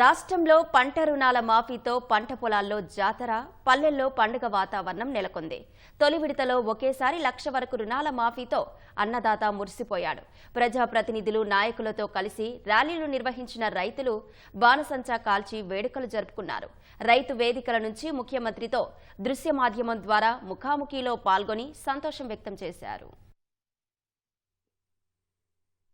రాష్ట్రంలో పంట రుణాల మాఫీతో పంట పొలాల్లో జాతర పల్లెల్లో పండుగ వాతావరణం నెలకొంది. తొలి విడతలో ఒకేసారి లక్ష వరకు రుణాల మాఫీతో అన్నదాత మురిసిపోయాడు. ప్రజాప్రతినిధులు నాయకులతో కలిసి ర్యాలీలు నిర్వహించిన రైతులు బాణసంచా కాల్చి వేడుకలు జరుపుకున్నారు. రైతు వేదికల నుంచి ముఖ్యమంత్రితో దృశ్య మాధ్యమం ద్వారా ముఖాముఖిలో పాల్గొని సంతోషం వ్యక్తం చేశారు.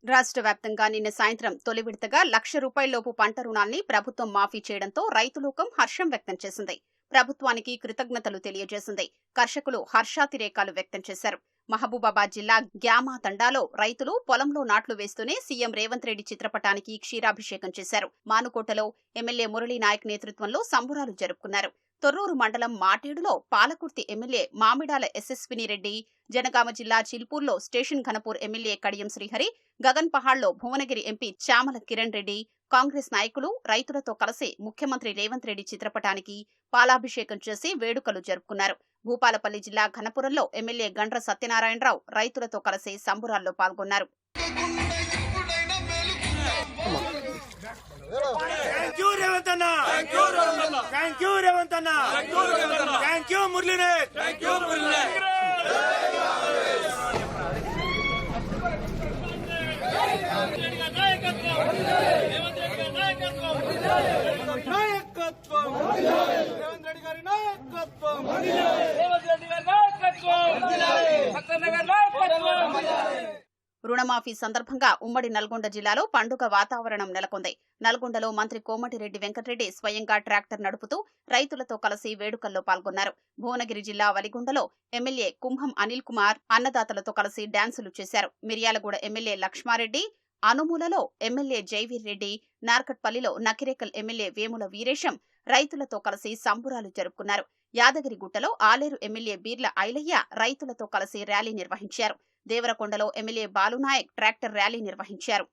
రాష్ట్ర వ్యాప్తంగా నిన్న సాయంత్రం తొలి విడతగా లక్ష రూపాయలలోపు పంట రుణాల్ని ప్రభుత్వం మాఫీ చేయడంతో రైతులోకం హర్షం వ్యక్తం చేసింది. ప్రభుత్వానికి కృతజ్ఞతలు తెలియజేసింది. కర్షకులు హర్షాతిరేకాలు వ్యక్తం చేశారు. మహబూబాబాద్ జిల్లా గ్యామా తండాలో రైతులు పొలంలో నాట్లు వేస్తూనే సీఎం రేవంత్ రెడ్డి చిత్రపటానికి క్షీరాభిషేకం చేశారు. మానుకోటలో ఎమ్మెల్యే మురళీ నాయక్ నేతృత్వంలో సంబురాలు జరుపుకున్నారు. తొర్రూరు మండలం మాటేడులో పాలకుర్తి ఎమ్మెల్యే మామిడాల యశస్విని రెడ్డి జనగామ జిల్లా చిల్పూర్లో స్టేషన్ ఘనపూర్ ఎమ్మెల్యే కడియం శ్రీహరి గగన్ పహాడ్లో భువనగిరి ఎంపీ చామల కిరణ్ రెడ్డి కాంగ్రెస్ నాయకులు రైతులతో కలిసి ముఖ్యమంత్రి రేవంత్ రెడ్డి చిత్రపటానికి పాలాభిషేకం చేసి వేడుకలు జరుపుకున్నారు. భూపాలపల్లి జిల్లా ఘనపురంలో ఎమ్మెల్యే గండ్ర సత్యనారాయణరావు రైతులతో కలిసి సంబురాల్లో పాల్గొన్నారు. అన్న థ్యాంక్ యూ మురళీనే థ్యాంక్ యూ మురళీనే నాయకత్వం. రేవంత్ రెడ్డి గారి నాయకత్వం. రేవంత్ రెడ్డి గారి నాయకత్వం. నాయకత్వం. రుణమాఫీ సందర్భంగా ఉమ్మడి నల్గొండ జిల్లాలో పండుగ వాతావరణం నెలకొంది. నల్గొండలో మంత్రి కోమటిరెడ్డి వెంకటరెడ్డి స్వయంగా ట్రాక్టర్ నడుపుతూ రైతులతో కలిసి వేడుకల్లో పాల్గొన్నారు. భువనగిరి జిల్లా వలిగొండలో ఎమ్మెల్యే కుంభం అనిల్ కుమార్ అన్నదాతలతో కలిసి డాన్సులు చేశారు. మిర్యాలగూడ ఎమ్మెల్యే లక్ష్మారెడ్డి అనుమూలలో ఎమ్మెల్యే జైవీర్ రెడ్డి నార్కట్పల్లిలో నకిరేకల్ ఎమ్మెల్యే వేముల వీరేశం రైతులతో కలిసి సంబురాలు జరుపుకున్నారు. యాదగిరిగుట్టలో ఆలేరు ఎమ్మెల్యే బీర్ల ఐలయ్య రైతులతో కలిసి ర్యాలీ నిర్వహించారు. దేవరకొండలో ఎమ్మెల్యే బాలునాయక్ ట్రాక్టర్ ర్యాలీ నిర్వహించారు.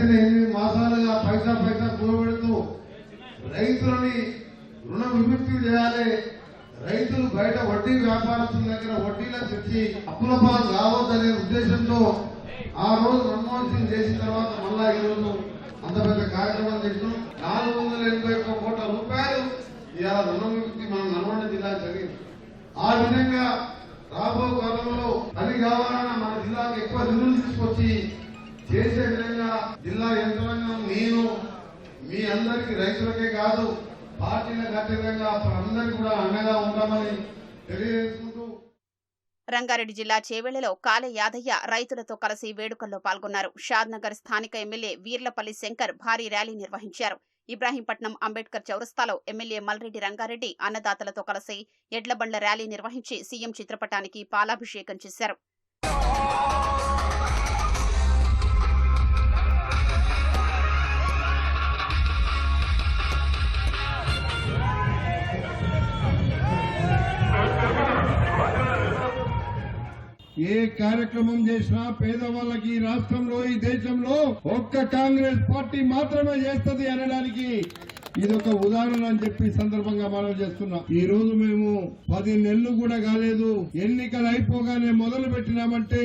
గడిచిన ఎనిమిది మాసాలుగా పైసా పైసా కూడబెడుతూ రైతులని రుణ విముక్తి చేయాలి. రైతులు బయట వడ్డీ వ్యాపారస్తుల దగ్గర వడ్డీలకు తెచ్చి అప్పుల పాలు కావద్దనే ఉద్దేశంతో ఆ రోజు మన్మోహన్ సింగ్ చేసిన తర్వాత మళ్ళా ఈ రోజు అంత పెద్ద కార్యక్రమం చేసినాం. నాలుగు వందల ఎనభై ఒక్క కోట్ల రూపాయలు ఇలా రుణ విముక్తి మన నల్గొండ జిల్లా జరిగింది. ఆ విధంగా రాబో కాలంలో పని కావాలన్నా మన జిల్లాకు ఎక్కువ నిధులు తీసుకొచ్చి చేసే విధంగా జిల్లా యంత్రాంగం నేను మీ అందరికి రైతులకే కాదు పార్టీలకు అతీతంగా అందరికి కూడా అండగా ఉంటామని తెలియజేసుకుంటూ రంగారెడ్డి జిల్లా చేవెళ్ళలో కాలే యాదయ్య రైతులతో కలిసి వేడుకల్లో పాల్గొన్నారు. షాద్నగర్ స్థానిక ఎమ్మెల్యే వీర్లపల్లి శంకర్ భారీ ర్యాలీ నిర్వహించారు. ఇబ్రాహీంపట్నం అంబేద్కర్ చౌరస్తాలో ఎమ్మెల్యే మల్రెడ్డి రంగారెడ్డి అన్నదాతలతో కలిసి ఎడ్లబండ్ల ర్యాలీ నిర్వహించి సీఎం చిత్రపటానికి పాలాభిషేకం చేశారు. ఏ కార్యక్రమం చేసినా పేదవాళ్ళకి ఈ రాష్ట్రంలో ఈ దేశంలో ఒక్క కాంగ్రెస్ పార్టీ మాత్రమే చేస్తది అనడానికి ఇది ఒక ఉదాహరణ అని చెప్పి సందర్భంగా మనం చేస్తున్నాం. ఈ రోజు మేము పది నెలలు కూడా కాలేదు. ఎన్నికలు అయిపోగానే మొదలు పెట్టినామంటే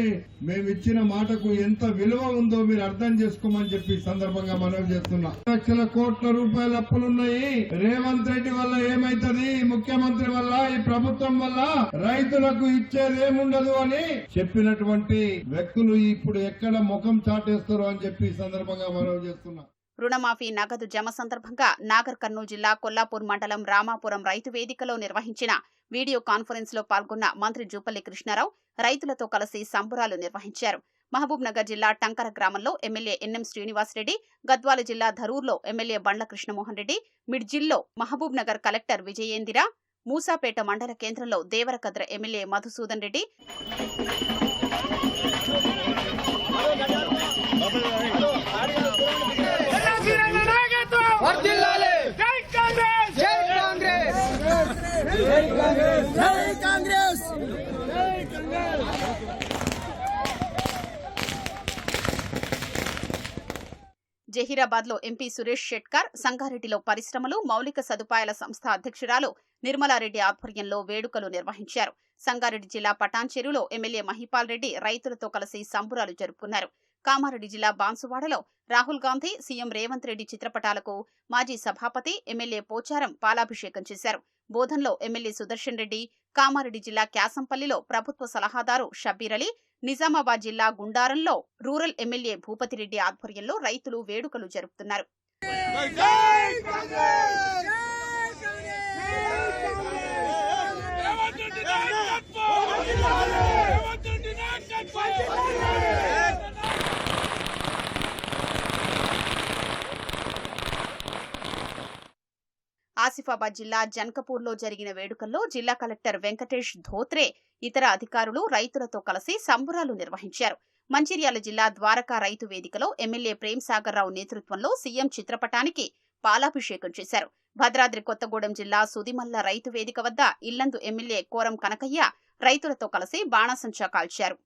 మేము ఇచ్చిన మాటకు ఎంత విలువ ఉందో మీరు అర్థం చేసుకోమని చెప్పి సందర్భంగా మనం చేస్తున్నాం. లక్షల కోట్ల రూపాయల అప్పులున్నాయి. రేవంత్ రెడ్డి వల్ల ఏమైతుంది? ముఖ్యమంత్రి వల్ల ఈ ప్రభుత్వం వల్ల రైతులకు ఇచ్చేది ఏముండదు అని చెప్పినటువంటి వ్యక్తులు ఇప్పుడు ఎక్కడ ముఖం చాటేస్తారు అని చెప్పి సందర్భంగా మనం చేస్తున్నాం. రుణమాఫీ నగదు జమ సందర్భంగా నాగర్ కర్నూలు జిల్లా కొల్లాపూర్ మండలం రామాపురం రైతు వేదికలో నిర్వహించిన వీడియో కాన్ఫరెన్స్లో పాల్గొన్న మంత్రి జూపల్లి కృష్ణారావు రైతులతో కలిసి సంబురాలు నిర్వహించారు. మహబూబ్ నగర్ జిల్లా టంకర గ్రామంలో ఎమ్మెల్యే ఎన్ఎం శ్రీనివాసరెడ్డి గద్వాల జిల్లా ధరూర్లో ఎమ్మెల్యే బండ్ల కృష్ణమోహన్ రెడ్డి మిడ్జిల్లో మహబూబ్ నగర్ కలెక్టర్ విజయేందిర మూసాపేట మండల కేంద్రంలో దేవరకద్ర ఎమ్మెల్యే మధుసూదన్ రెడ్డి నాయకత్వం వర్ధిల్లాలి జై కాంగ్రెస్ జహీరాబాద్లో ఎంపీ సురేష్ షెట్కర్ సంగారెడ్డిలో పరిశ్రమలు మౌలిక సదుపాయాల సంస్థ అధ్యక్షురాలు నిర్మలారెడ్డి ఆధ్వర్యంలో వేడుకలు నిర్వహించారు. సంగారెడ్డి జిల్లా పటాన్చెరులో ఎమ్మెల్యే మహిపాల్ రెడ్డి రైతులతో కలిసి సంబురాలు జరుపుకున్నారు. కామారెడ్డి జిల్లా బాన్సువాడలో రాహుల్ గాంధీ సీఎం రేవంత్ రెడ్డి చిత్రపటాలకు మాజీ సభాపతి ఎమ్మెల్యే పోచారం పాలాభిషేకం చేశారు. బోధన్లో ఎమ్మెల్యే సుదర్శన్ రెడ్డి కామారెడ్డి జిల్లా క్యాసంపల్లిలో ప్రభుత్వ సలహాదారు షబీర్ అలీ నిజామాబాద్ జిల్లా గుండారంలో రూరల్ ఎమ్మెల్యే భూపతిరెడ్డి ఆధ్వర్యంలో రైతులు వేడుకలు జరుపుతున్నారు. ఆసిఫాబాద్ జిల్లా జన్కపూర్లో జరిగిన వేడుకల్లో జిల్లా కలెక్టర్ వెంకటేష్ ధోత్రే ఇతర అధికారులు రైతులతో కలిసి సంబురాలు నిర్వహించారు. మంచిర్యాల జిల్లా ద్వారకా రైతు వేదికలో ఎమ్మెల్యే ప్రేమ్ సాగర్ రావు నేతృత్వంలో సీఎం చిత్రపటానికి పాలాభిషేకం చేశారు. భద్రాద్రి కొత్తగూడెం జిల్లా సుదిమల్ల రైతు వేదిక వద్ద ఇల్లందు ఎమ్మెల్యే కోరం కనకయ్య రైతులతో కలిసి బాణాసంచా కాల్చారు.